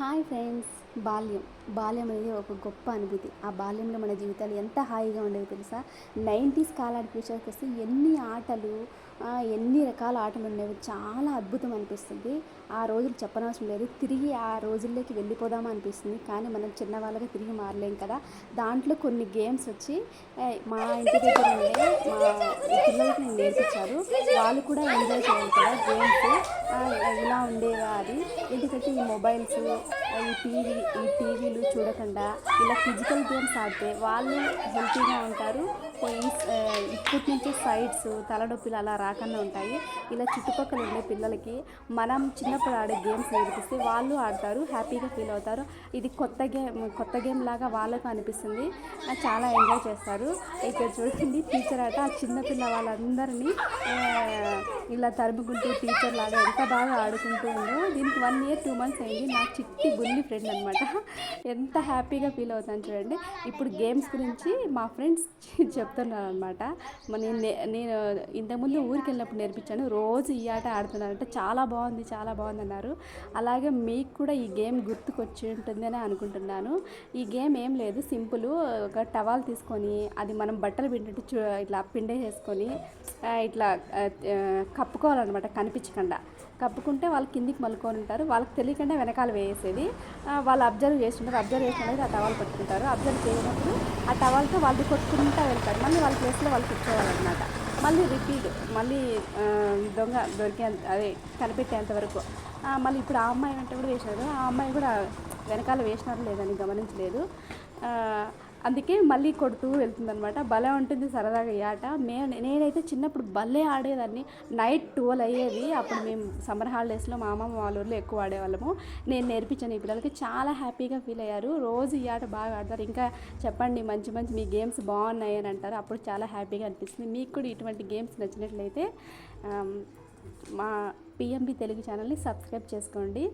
Hi friends బాల్యం. బాల్యం అనేది ఒక గొప్ప అనుభూతి. ఆ బాల్యంలో మన జీవితాలు ఎంత హాయిగా ఉండేవి తెలుసా? నైంటీస్ కాలానికి విషయానికి వస్తే ఎన్ని ఆటలు ఎన్ని రకాల ఆటలు ఉండేవి? చాలా అద్భుతం అనిపిస్తుంది. ఆ రోజులు చెప్పనవసరం లేదు. తిరిగి ఆ రోజుల్లోకి వెళ్ళిపోదామా అనిపిస్తుంది. కానీ మనం చిన్నవాళ్ళగా తిరిగి మారలేం కదా? దాంట్లో కొన్ని గేమ్స్ వచ్చి మా ఇంటి దగ్గర ఉండే మా పిల్లలకి నేను నేర్పించారు. వాళ్ళు కూడా ఎంజాయ్ చేయాలి కదా గేమ్స్. ఇలా ఉండేవా అది? ఎందుకంటే ఈ మొబైల్స్ ఈ టీవీ ఈ టీవీలు చూడకుండా ఇలా ఫిజికల్ గేమ్స్ ఆడితే వాళ్ళు హెల్తీగా ఉంటారు. ఇప్పటి నుంచి సైడ్స్ తలనొప్పులు అలా రాకుండా ఉంటాయి. ఇలా చుట్టుపక్కల ఉండే పిల్లలకి మనం చిన్నప్పుడు ఆడే గేమ్స్ నేర్పిస్తే వాళ్ళు ఆడతారు హ్యాపీగా ఫీల్ అవుతారు. ఇది కొత్త గేమ్ కొత్త గేమ్ లాగా వాళ్ళకు అనిపిస్తుంది. చాలా ఎంజాయ్ చేస్తారు. ఇక్కడ చూడండి టీచర్ ఆట ఆ చిన్నపిల్ల వాళ్ళందరినీ ఇలా తరుముకుంటూ టీచర్ లాగా ఎంత బాగా ఆడుకుంటూ ఉందో దీనికి వన్ ఇయర్ టూ మంత్స్ అయింది. నా చిట్టి బుల్లి ఫ్రెండ్ అనమాట ఎంత హ్యాపీగా ఫీల్ అవుతాను చూడండి. ఇప్పుడు గేమ్స్ గురించి మా ఫ్రెండ్స్ చెప్తున్నారు అనమాట నేను నే- నేను ఇంతకుముందు ఊరికి వెళ్ళినప్పుడు నేర్పించాను. రోజు ఈ ఆట ఆడుతున్నారంటే. చాలా బాగుంది చాలా బాగుంది అన్నారు. అలాగే మీకు కూడా ఈ గేమ్ గుర్తుకొచ్చి ఉంటుందని అనుకుంటున్నాను. ఈ గేమ్ ఏం లేదు. సింపుల్ ఒక టవాల్ తీసుకొని అది మనం బట్టలు పిండి చూ ఇట్లా పిండే చేసుకొని ఇట్లా కప్పుకోవాలన్నమాట. కనిపించకుండా. కప్పుకుంటే వాళ్ళు కిందికి మలుకొని ఉంటారు. వాళ్ళకి తెలియకుండా వెనకాల వేసేది. వాళ్ళు అబ్జర్వ్ చేస్తుంటారు. అబ్జర్వ్ చేసినప్పుడు ఆ టవాల్ పట్టుకుంటారు. అబ్జర్వ్ చేయనప్పుడు ఆ టవాల్తో వాళ్ళు కొట్టుకుంటూ వెళ్తారు. మళ్ళీ వాళ్ళ ప్లేస్లో వాళ్ళు కూర్చోవాలన్నమాట. మళ్ళీ రిపీట్ మళ్ళీ దొంగ దొరికే అదే కనిపెట్టేంత వరకు. మళ్ళీ ఇప్పుడు ఆ అమ్మాయి వెంట కూడా వేశారు. ఆ అమ్మాయి కూడా వెనకాల వేసినారు లేదని గమనించలేదు. అందుకే మళ్ళీ కొడుతూ వెళ్తుందనమాట భలే ఉంటుంది సరదాగా ఈ ఆట. మే నేనైతే చిన్నప్పుడు భలే ఆడేదాన్ని. నైట్ ట్వెల్వ్ అయ్యేది. అప్పుడు మేము సమ్మర్ హాలిడేస్లో మా అమ్మమ్మ వాళ్ళ ఊళ్ళో ఎక్కువ ఆడేవాళ్ళము. నేను నేర్పించాను ఈ పిల్లలకి. చాలా హ్యాపీగా ఫీల్ అయ్యారు. రోజు ఈ ఆట బాగా ఆడతారు. ఇంకా చెప్పండి మంచి మంచి మీ గేమ్స్ బాగున్నాయి అని అంటారు. అప్పుడు చాలా హ్యాపీగా అనిపిస్తుంది. మీకు కూడా ఇటువంటి గేమ్స్ నచ్చినట్లయితే మా పిఎంబి తెలుగు ఛానల్ని సబ్స్క్రైబ్ చేసుకోండి.